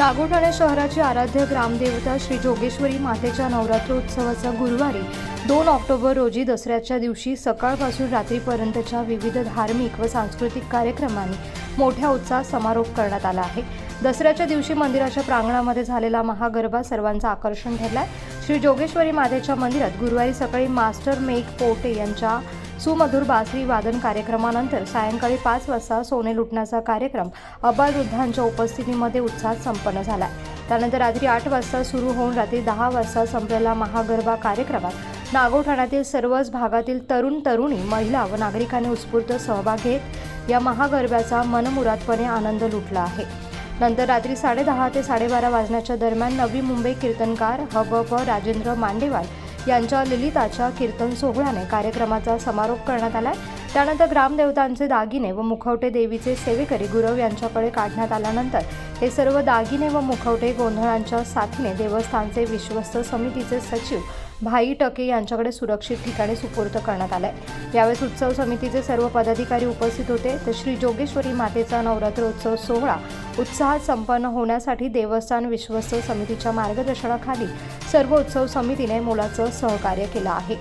नागोठाणे शहराची आराध्य ग्रामदेवता श्री जोगेश्वरी मातेच्या नवरात्र उत्सवाचा गुरुवारी दोन ऑक्टोबर रोजी दसऱ्याच्या दिवशी सकाळपासून रात्रीपर्यंतच्या विविध धार्मिक व सांस्कृतिक कार्यक्रमांनी मोठ्या उत्साहात समारोप करण्यात आला आहे. दसऱ्याच्या दिवशी मंदिराच्या प्रांगणामध्ये झालेला महागरबा सर्वांचं आकर्षण ठरलाय. श्री जोगेश्वरी मातेच्या मंदिरात गुरुवारी सकाळी मास्टर मेक पोटे यांच्या सुमधुर बासरी वादन कार्यक्रमानंतर सायंकाळी पाच वाजता सोने लुटण्याचा कार्यक्रम अबाल वृद्धांच्या उपस्थितीमध्ये उत्साहात संपन्न झाला त्यानंतर रात्री आठ वाजता सुरू होऊन रात्री दहा वाजता संपलेला महागरबा कार्यक्रमात नागोठाण्यातील सर्वच भागातील तरुण तरुणी महिला व नागरिकांनी उत्स्फूर्त सहभाग घेत या महागरब्याचा मनमुरादपणे आनंद लुटला आहे. नंतर रात्री साडेदहा ते साडेबारा वाजण्याच्या दरम्यान नवी मुंबई कीर्तनकार हबप राजेंद्र मांडेवाल यांच्या ललिताच्या कीर्तन सोहळ्याने कार्यक्रमाचा समारोप करण्यात आला त्यानंतर ग्रामदेवतांचे दागिने व मुखवटे देवीचे सेवेकरी गुरव यांच्याकडे काढण्यात आल्यानंतर हे सर्व दागिने व मुखवटे गोंधळांच्या साथीने देवस्थानचे विश्वस्त समितीचे सचिव भाई टके यांच्याकडे सुरक्षित ठिकाणी सुपूर्द करण्यात आलाय. यावेळेस उत्सव समितीचे सर्व पदाधिकारी उपस्थित होते. तर श्री जोगेश्वरी मातेचा नवरात्र उत्सव सोहळा उत्साहात संपन्न होण्यासाठी देवस्थान विश्वस्त समितीच्या मार्गदर्शनाखाली सर्व उत्सव समितीने मोलाचं सहकार्य केलं आहे.